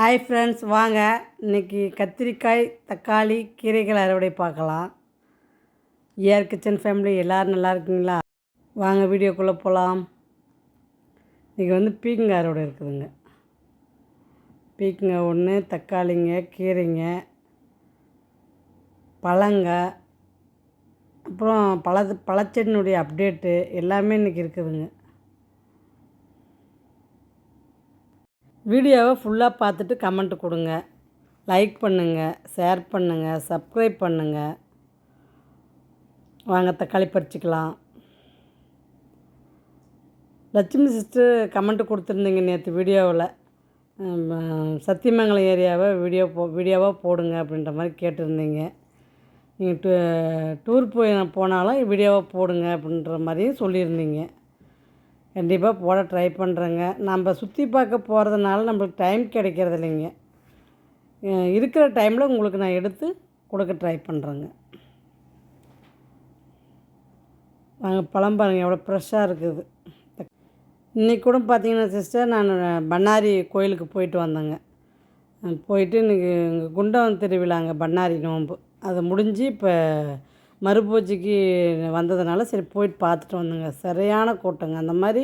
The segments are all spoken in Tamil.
ஹாய் ஃப்ரெண்ட்ஸ் வாங்க. இன்றைக்கி கத்திரிக்காய் தக்காளி கீரைகள் அறுவடை பார்க்கலாம். ஏர் கிச்சன் ஃபேமிலி எல்லோரும் நல்லா இருக்கீங்களா? வாங்க வீடியோக்குள்ளே போகலாம் இன்றைக்கி வந்து பீக்கங்க அறுவடை இருக்குதுங்க. பீக்கங்க ஒன்று தக்காளிங்க கீரைங்க பழங்க அப்புறம் பழ பழச்செடினுடைய அப்டேட்டு எல்லாமே இன்றைக்கி இருக்குதுங்க. வீடியோவை ஃபுல்லாக பார்த்துட்டு கமெண்ட் கொடுங்க. லைக் பண்ணுங்கள் ஷேர் பண்ணுங்கள் சப்ஸ்கிரைப் பண்ணுங்கள் வாங்க தக்காளி பறிச்சிக்கலாம். லட்சுமி சிஸ்டர் கமெண்ட் கொடுத்துருந்தீங்க நேற்று வீடியோவில். சத்தியமங்கலம் ஏரியாவை வீடியோ போ வீடியோவாக போடுங்க அப்படின்ற மாதிரி கேட்டிருந்தீங்க. நீங்கள் டூ டூர் போய் போனாலும் வீடியோவாக போடுங்க அப்படின்ற மாதிரியும் சொல்லியிருந்தீங்க. கண்டிப்பாக போட ட்ரை பண்ணுறேங்க நம்ம சுற்றி பார்க்க போகிறதுனால நம்மளுக்கு டைம் கிடைக்கிறது இல்லைங்க. இருக்கிற டைமில் உங்களுக்கு நான் எடுத்து கொடுக்க ட்ரை பண்ணுறேங்க நாங்கள் பழம் பாருங்கள் எவ்வளோ ஃப்ரெஷ்ஷாக இருக்குது. இன்றைக்கி கூட பார்த்தீங்கன்னா சிஸ்டர் நான் பண்ணாரி கோயிலுக்கு போயிட்டு வந்தேங்க. போயிட்டு இன்றைக்கி இங்கே குண்டம் திருவிழாங்க பண்ணாரி நோன்பு. அது முடிஞ்சு இப்போ மறுபூஜைக்கு வந்ததுனால சரி போயிட்டு பார்த்துட்டு வந்தோங்க. சரியான கூட்டங்க. அந்த மாதிரி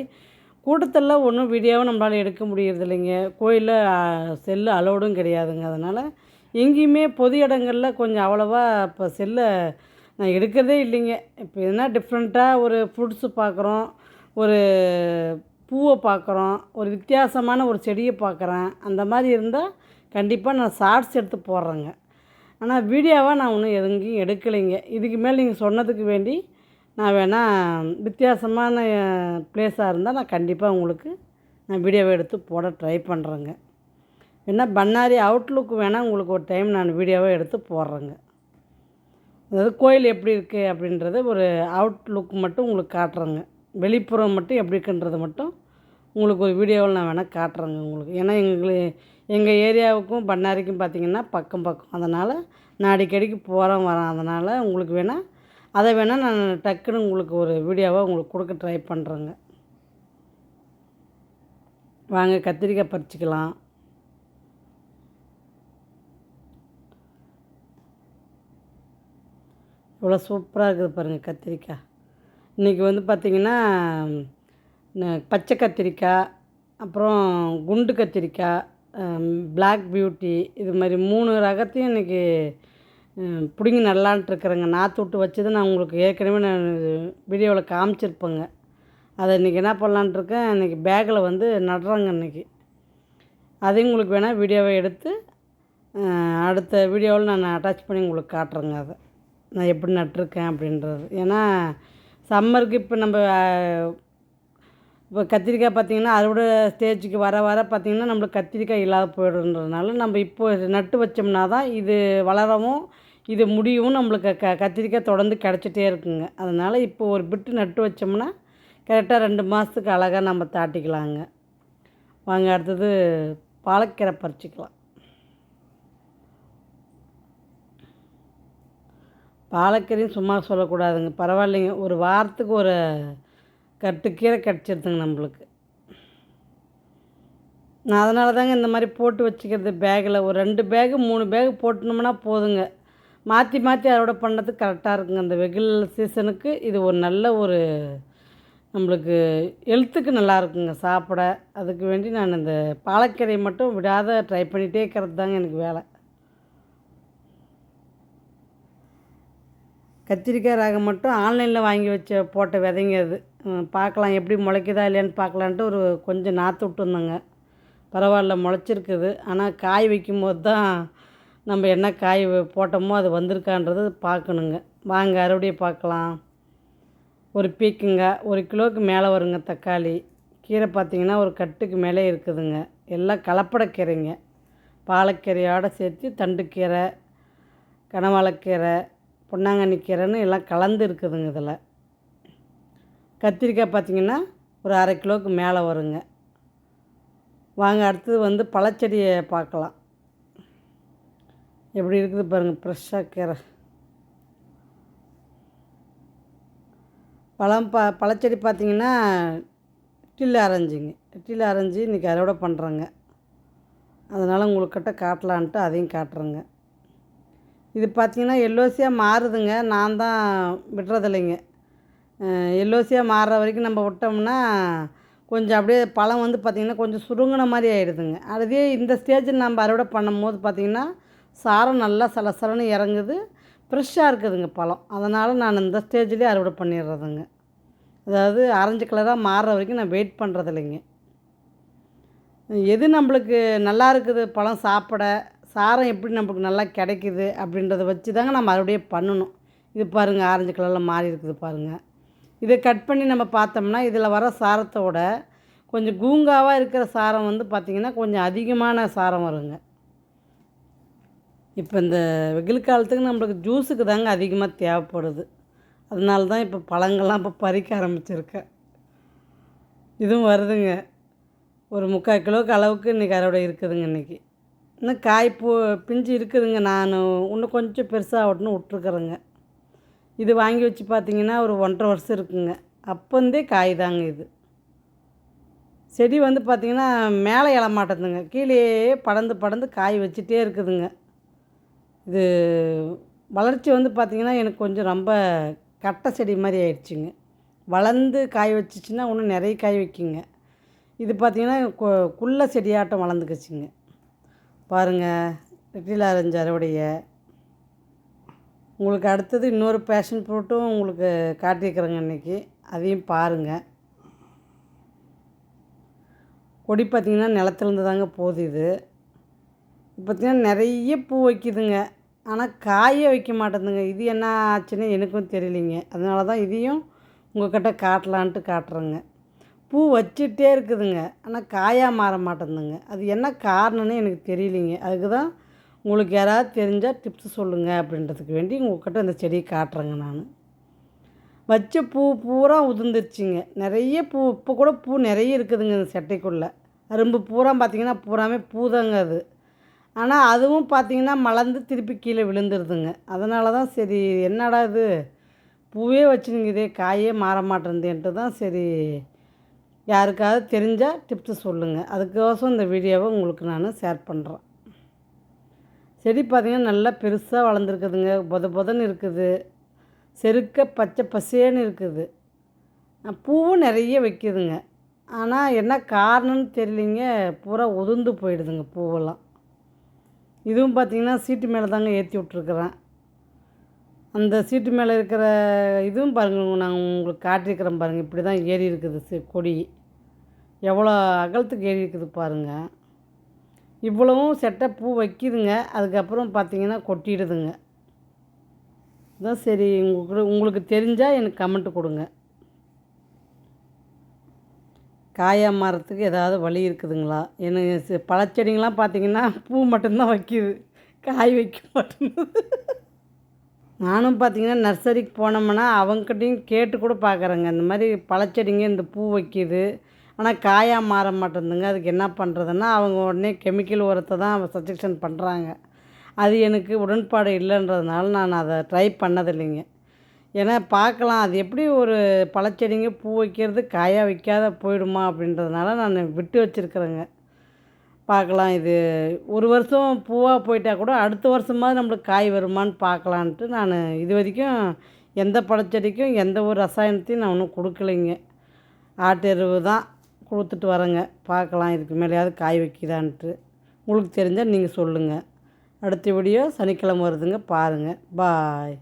கூட்டத்தில் ஒன்றும் வீடியோவும் நம்மளால் எடுக்க முடியறது இல்லைங்க கோயிலில் செல்லு அலோடும் கிடையாதுங்க. அதனால் எங்கேயுமே பொது இடங்களில் கொஞ்சம் அவ்வளோவா இப்போ செல்லை நான் எடுக்கிறதே இல்லைங்க. இப்போ எதுனா டிஃப்ரெண்ட்டாக ஒரு ஃப்ரூட்ஸு பார்க்குறோம் ஒரு பூவை பார்க்குறோம் ஒரு வித்தியாசமான ஒரு செடியை பார்க்குறேன் அந்த மாதிரி இருந்தால் கண்டிப்பாக நான் ஷார்ட்ஸ் எடுத்து போடுறேங்க. ஆனால் வீடியோவாக நான் ஒன்றும் எங்கேயும் எடுக்கலைங்க. இதுக்கு மேல் நீங்கள் சொன்னதுக்கு வேண்டி நான் வேணால் வித்தியாசமான ப்ளேஸாக இருந்தால் நான் கண்டிப்பாக உங்களுக்கு நான் வீடியோவை எடுத்து போட ட்ரை பண்ணுறேங்க வேணால் பண்ணாரி அவுட்லுக் வேணால் உங்களுக்கு ஒரு டைம் நான் வீடியோவை எடுத்து போடுறேங்க. அதாவது கோயில் எப்படி இருக்குது அப்படின்றத ஒரு அவுட்லுக் மட்டும் உங்களுக்கு காட்டுறேங்க. வெளிப்புறம் மட்டும் எப்படி இருக்குன்றது மட்டும் உங்களுக்கு ஒரு வீடியோவில் நான் வேணால் காட்டுறேங்க உங்களுக்கு. ஏன்னா எங்களுக்கு எங்கள் ஏரியாவுக்கும் பண்ணாரிக்கும் பார்த்திங்கன்னா பக்கம் பக்கம். அதனால் நான் அடிக்கடிக்கு போகிறேன் வரேன். அதனால் உங்களுக்கு வேணால் அதை வேணால் நான் டக்குன்னு உங்களுக்கு ஒரு வீடியோவாக உங்களுக்கு கொடுக்க ட்ரை பண்ணுறேங்க. வாங்க கத்திரிக்காய் பறிச்சிக்கலாம். இவ்வளோ சூப்பராக இருக்குது பாருங்கள் கத்திரிக்காய். இன்றைக்கி வந்து பார்த்திங்கன்னா பச்சை கத்திரிக்காய் அப்புறம் குண்டு கத்திரிக்காய் பிளாக் பியூட்டி இது மாதிரி மூணு ரகத்தையும் இன்றைக்கி பிடுங்கி நடலான்ட்டு இருக்கிறேங்க. நாற்று விட்டு வச்சது நான் உங்களுக்கு ஏற்கனவே நான் வீடியோவில் காமிச்சிருப்பேங்க. அதை இன்றைக்கி என்ன பண்ணலான்ட்டு இருக்கேன் இன்றைக்கி பேக்கில் வந்து நடுறாங்க இன்றைக்கி அதையும் உங்களுக்கு வேணால் வீடியோவை எடுத்து அடுத்த வீடியோவில் நான் அட்டாச் பண்ணி உங்களுக்கு காட்டுறேங்க அதை. நான் எப்படி நட்டிருக்கேன் அப்படின்றது. ஏன்னா சம்மருக்கு இப்போ நம்ம இப்போ கத்திரிக்காய் பார்த்திங்கன்னா அறுவடை ஸ்டேஜுக்கு வர வர பார்த்திங்கன்னா நம்மளுக்கு கத்திரிக்காய் இல்லாத போயிடுன்றதுனால நம்ம இப்போ நட்டு வச்சோம்னா தான் இது வளரவும் இது முடியவும் நம்மளுக்கு க கத்திரிக்காய் தொடர்ந்து கிடச்சிட்டே இருக்குங்க. அதனால் இப்போ ஒரு பிட்டு நட்டு வச்சோம்னா கரெக்டாக ரெண்டு மாதத்துக்கு அழகாக நம்ம தாட்டிக்கலாங்க. வாங்க அடுத்தது பாலக்கீரை பறிச்சிக்கலாம். பாலக்கீரையும் சும்மா சொல்லக்கூடாதுங்க. பரவாயில்லைங்க. ஒரு வாரத்துக்கு ஒரு கட்டுக்கீரை கிடச்சிருதுங்க நம்மளுக்கு. நான் அதனால தாங்க இந்த மாதிரி போட்டு வச்சுக்கிறது பேக்கில் ஒரு ரெண்டு பேகு மூணு பேகு போட்டணும்னா போதுங்க. மாற்றி மாற்றி அறுவடை பண்ணுறதுக்கு கரெக்டாக இருக்குங்க. அந்த வெயில் சீசனுக்கு இது ஒரு நல்ல ஒரு நம்மளுக்கு ஹெல்த்துக்கு நல்லா இருக்குங்க சாப்பிட. அதுக்கு வேண்டி நான் இந்த பாலக்கீரையை மட்டும் விடாத ட்ரை பண்ணிகிட்டே இருக்கிறது தாங்க எனக்கு வேலை. கத்திரிக்காய் ரகம் மட்டும் ஆன்லைனில் வாங்கி வச்ச போட்ட விதைங்க அது. பார்க்கலாம் எப்படி முளைக்குதா இல்லையான்னு பார்க்கலான்ட்டு ஒரு கொஞ்சம் நாற்று விட்டுருந்தோங்க பரவாயில்ல முளைச்சிருக்குது. ஆனால் காய் வைக்கும் போது தான் நம்ம என்ன காய் போட்டோமோ அது வந்திருக்கான்றது பார்க்கணுங்க. வாங்க அறுவடையை பார்க்கலாம். ஒரு பீக்குங்க ஒரு கிலோவுக்கு மேலே வருங்க தக்காளி. கீரை பார்த்திங்கன்னா ஒரு கட்டுக்கு மேலே இருக்குதுங்க. எல்லாம் கலப்பட கீரைங்க பாலக்கீரையோடு சேர்த்து தண்டுக்கீரை கனவாழக்கீரை பொன்னாங்கண்ணி கீரைன்னு எல்லாம் கலந்து இருக்குதுங்க இதில். கத்திரிக்காய் பார்த்திங்கன்னா ஒரு அரை கிலோவுக்கு மேலே வருங்க. வாங்க அடுத்தது வந்து பழச்செடியை பார்க்கலாம். எப்படி இருக்குது பாருங்கள் ஃப்ரெஷ்ஷாக கீரை. பழம் பா பழச்செடி பார்த்திங்கன்னா டில் அரைஞ்சிங்க. டில் அரைஞ்சி இன்றைக்கி அறுவடை பண்ணுறேங்க அதனால் உங்களுக்கிட்ட காட்டலான்ட்டு அதையும் காட்டுறேங்க. இது பார்த்திங்கன்னா எல்லோசியாக மாறுதுங்க. நான் தான் விடுறதில்லைங்க. எல்லோசியாக மாறுற வரைக்கும் நம்ம விட்டோம்னா கொஞ்சம் அப்படியே பழம் வந்து பார்த்திங்கன்னா கொஞ்சம் சுருங்கின மாதிரி ஆகிடுதுங்க அதே இந்த ஸ்டேஜில் நம்ம அறுவடை பண்ணும்போது பார்த்திங்கன்னா சாரம் நல்லா சலசலன்னு இறங்குது. ஃப்ரெஷ்ஷாக இருக்குதுங்க பழம். அதனால் நான் இந்த ஸ்டேஜ்லேயே அறுவடை பண்ணிடுறதுங்க. அதாவது ஆரஞ்சு கலராக மாறுற வரைக்கும் நான் வெயிட் பண்ணுறதில்லைங்க எது நம்மளுக்கு நல்லா இருக்குது? பழம் சாப்பிட சாரம் எப்படி நம்மளுக்கு நல்லா கிடைக்குது அப்படின்றத வச்சு தாங்க நம்ம மறுபடியும் பண்ணணும். இது பாருங்கள் ஆரஞ்சு கலரில் மாறி இருக்குது பாருங்கள் இதை கட் பண்ணி நம்ம பார்த்தோம்னா இதில் வர சாரத்தோட கொஞ்சம் கூங்காவாக இருக்கிற சாரம் வந்து பார்த்திங்கன்னா கொஞ்சம் அதிகமான சாரம் வருங்க. இப்போ இந்த வெயில் காலத்துக்கு நம்மளுக்கு ஜூஸுக்கு தாங்க அதிகமாக தேவைப்படுது. அதனால தான் இப்போ பழங்கள்லாம் இப்போ பறிக்க ஆரம்பிச்சிருக்கேன். இதுவும் வருதுங்க. ஒரு முக்கால் கிலோவுக்கு அளவுக்கு இன்றைக்கி அறுவடை இருக்குதுங்க இன்றைக்கி இன்னும் காய் பூ பிஞ்சு இருக்குதுங்க. நான் இன்னும் கொஞ்சம் பெருசாகட்டுன்னு விட்ருக்குறேங்க இது வாங்கி வச்சு பார்த்தீங்கன்னா ஒரு ஒன்றரை வருஷம் இருக்குங்க. அப்போந்தே காய் தாங்க இது. செடி வந்து பார்த்திங்கன்னா மேலே எழ மாட்டேங்குதுங்க கீழே படந்து படந்து காய் வச்சுட்டே இருக்குதுங்க. இது வளர்ச்சி வந்து பார்த்திங்கன்னா எனக்கு கொஞ்சம் ரொம்ப கட்டை செடி மாதிரி ஆயிடுச்சுங்க. வளர்ந்து காய் வச்சிச்சின்னா இன்னும் நிறைய காய் வைக்குங்க. இது பார்த்திங்கன்னா கு குள்ள செடியாட்டம் வளர்ந்துக்குச்சுங்க. பாருங்கள் வெற்றில அரைஞ்ச அறுவடைய உங்களுக்கு அடுத்தது இன்னொரு பேஷன் ஃப்ரூட்டும் உங்களுக்கு காட்டியிருக்கிறேங்க இன்றைக்கி அதையும் பாருங்கள் கொடி பார்த்திங்கன்னா நிலத்துலேருந்து தாங்க போகுது இது. பார்த்திங்கன்னா நிறைய பூ வைக்குதுங்க. ஆனால் காயே வைக்க மாட்டேங்குதுங்க. இது என்ன ஆச்சுன்னு எனக்கும் தெரியலிங்க. அதனால தான் இதையும் உங்கள்கிட்ட காட்டலான்ட்டு காட்டுறேங்க. பூ வச்சுட்டே இருக்குதுங்க. ஆனால் காயாக மாற மாட்டேங்குதுங்க அது என்ன காரணம்னு எனக்கு தெரியலிங்க. அதுக்கு தான் உங்களுக்கு யாராவது தெரிஞ்சால் டிப்ஸ் சொல்லுங்கள் அப்படின்றதுக்கு வேண்டி உங்கள்கிட்ட இந்த செடியை காட்டுறேங்க நான். வச்ச பூ பூரா உதிர்ந்துருச்சுங்க. நிறைய பூ இப்போ கூட பூ நிறைய இருக்குதுங்க இந்த சட்டைக்குள்ளே. அரும்பு பூரா பார்த்திங்கன்னா பூராமே பூதாங்க அது. ஆனால் அதுவும் பார்த்திங்கன்னா மலர்ந்து திருப்பி கீழே விழுந்துருதுங்க. அதனால தான் சரி என்னடா இது? பூவே வச்சுருங்குதே காயே மாற மாட்டேன்துன்ட்டு தான் சரி யாருக்காவது தெரிஞ்சால் டிப்ஸு சொல்லுங்கள் அதுக்கோசம் இந்த வீடியோவை உங்களுக்கு நான் ஷேர் பண்ணுறேன் செடி பார்த்திங்கன்னா நல்லா பெருசாக வளர்ந்துருக்குதுங்க. பொத பொதன்னு இருக்குது. செருக்க பச்சை பசேன்னு இருக்குது. பூவும் நிறைய வைக்குதுங்க. ஆனால் என்ன காரணம்னு தெரியலிங்க. பூரா உதிர்ந்து போயிடுதுங்க பூவெல்லாம். இதுவும் பார்த்திங்கன்னா சீட்டு மேலே தாங்க ஏற்றி விட்ருக்குறேன் அந்த சீட்டு மேலே இருக்கிற இதுவும் பாருங்கள் நாங்கள் உங்களுக்கு காட்டியிருக்கிறேன் பாருங்கள் இப்படி தான் ஏறி இருக்குது கொடி. எவ்வளோ அகலத்துக்கு ஏறி இருக்குது பாருங்கள் இவ்வளவும் செட்டை பூ வைக்கிதுங்க. அதுக்கப்புறம் பார்த்திங்கன்னா கொட்டிடுதுங்க. தான் சரி உங்களுக்கு உங்களுக்கு தெரிஞ்சால் எனக்கு கமெண்ட்டு கொடுங்க. காயா மரத்துக்கு ஏதாவது வழி இருக்குதுங்களா? எனக்கு பழச்செடிங்கெலாம் பார்த்திங்கன்னா பூ மட்டும்தான் வைக்கிது. காய் வைக்க மாட்டேங்குது. நானும் பார்த்திங்கன்னா நர்சரிக்கு போனோம்னா அவங்ககிட்டையும் கேட்டு கூட பார்க்குறேங்க. இந்த மாதிரி பழச்செடிங்க இந்த பூ வைக்கிது. ஆனால் காயாக மாற மாட்டேங்குதுங்க அதுக்கு என்ன பண்ணுறதுன்னா அவங்க உடனே கெமிக்கல் உரத்தை தான் சஜெக்ஷன் பண்ணுறாங்க அது எனக்கு உடன்பாடு இல்லைன்றதுனால நான் அதை ட்ரை பண்ணதில்லைங்க. ஏன்னா பார்க்கலாம். அது எப்படி ஒரு பழச்செடிங்க பூ வைக்கிறது காயாக வைக்காத போயிடுமா அப்படின்றதுனால நான் விட்டு வச்சுருக்குறேங்க. பார்க்கலாம். இது ஒரு வருஷம் பூவாக போயிட்டால் கூட அடுத்த வருஷமாவது நம்மளுக்கு காய் வருமானு பார்க்கலான்ட்டு நான் இது வரைக்கும் எந்த பழச்செடிக்கும் எந்த ஒரு ரசாயனத்தையும் நான் ஒன்றும் கொடுக்கலைங்க. ஆட்டு எருவு தான். கொடுத்துட்டு வரேங்க. பார்க்கலாம் இதுக்கு மேலேயாவது காய் வைக்கிதான்ட்டு உங்களுக்கு தெரிஞ்சால் நீங்கள் சொல்லுங்கள் அடுத்த வீடியோ சனிக்கிழமை வருதுங்க. பாருங்கள் பாய்.